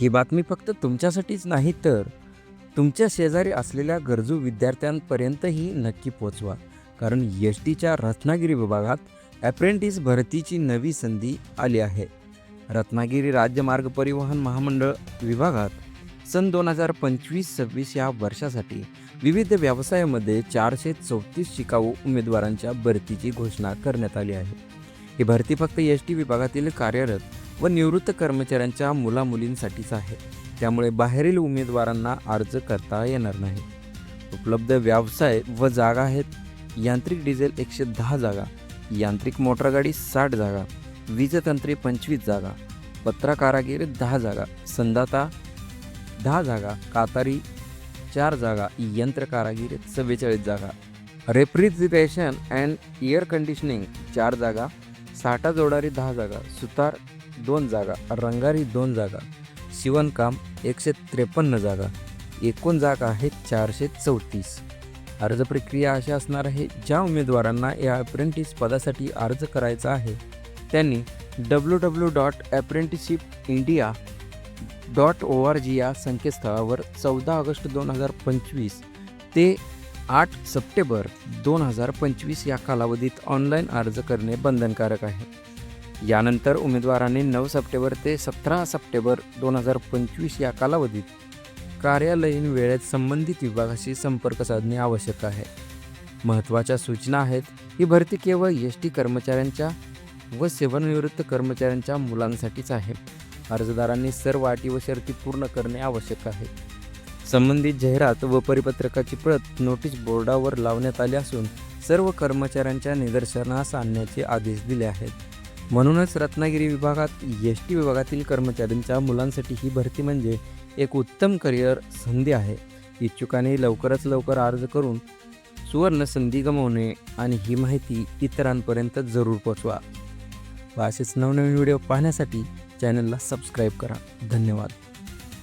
ही बातमी फक्त तुमच्यासाठीच नाही तर तुमच्या शेजारी असलेल्या गरजू विद्यार्थ्यांपर्यंतही नक्की पोचवा. कारण एस टीच्या रत्नागिरी विभागात ॲप्रेंटिस भरतीची नवी संधी आली आहे. रत्नागिरी राज्य मार्ग परिवहन महामंडळ विभागात सन दोन हजार पंचवीस सव्वीस या वर्षासाठी विविध व्यवसायामध्ये चारशे चौतीस शिकाऊ उमेदवारांच्या भरतीची घोषणा करण्यात आली आहे. ही भरती फक्त एस टी विभागातील कार्यरत व निवृत्त कर्मचाऱ्यांच्या मुलामुलींसाठीच आहे. त्यामुळे बाहेरील उमेदवारांना अर्ज करता येणार नाही. उपलब्ध व्यवसाय व जागा आहेत. यांत्रिक डिझेल एकशे दहा जागा यांत्रिक मोटरगाडी साठ जागा वीजतंत्री पंचवीस जागा पत्रा कारागीर दहा जागा संदाता दहा जागा कातारी चार जागा यंत्र कारागीर चव्वेचाळीस जागा रेफ्रिजरेशन अँड एअर कंडिशनिंग चार जागा साठा जोडारी दहा जागा सुतार दोन जागा रंगारी दोन जागा शिवणकाम एकशे त्रेपन्न जागा एकूण जागा आहेत चारशे चौतीस. अर्ज प्रक्रिया अशी असणार आहे ज्या उमेदवारांना या अप्रेंटिस पदासाठी अर्ज करायचा आहे त्यांनी W W dot apprenticeship India dot O R G या संकेतस्थळावर चौदा ऑगस्ट दोन हजार पंचवीस ते आठ सप्टेंबर दोन हजार पंचवीस या कालावधीत ऑनलाईन अर्ज करणे बंधनकारक आहे. यानंतर उमेदवारांनी नऊ सप्टेंबर ते सतरा सप्टेंबर दोन हजार पंचवीस या कालावधीत कार्यालयीन वेळेत संबंधित विभागाशी संपर्क साधणे आवश्यक आहे. महत्त्वाच्या सूचना आहेत ही भरती केवळ एस टी कर्मचाऱ्यांच्या व सेवानिवृत्त कर्मचाऱ्यांच्या मुलांसाठीच आहे. अर्जदारांनी सर्व अटी व शर्ती पूर्ण करणे आवश्यक आहे. संबंधित जाहिरात व परिपत्रकाची प्रत नोटीस बोर्डावर लावण्यात आली असून सर्व कर्मचाऱ्यांच्या निदर्शनास आणण्याचे आदेश दिले आहेत. म्हणूनच रत्नागिरी विभागात एस टी विभागातील कर्मचाऱ्यांच्या मुलांसाठी ही भरती म्हणजे एक उत्तम करिअर संधी आहे. इच्छुकांनी लवकरच लवकर अर्ज करून सुवर्ण संधी गमावणे आणि ही माहिती इतरांपर्यंत जरूर पोचवा असेच नवनवीन व्हिडिओ पाहण्यासाठी चॅनलला सबस्क्राईब करा. धन्यवाद.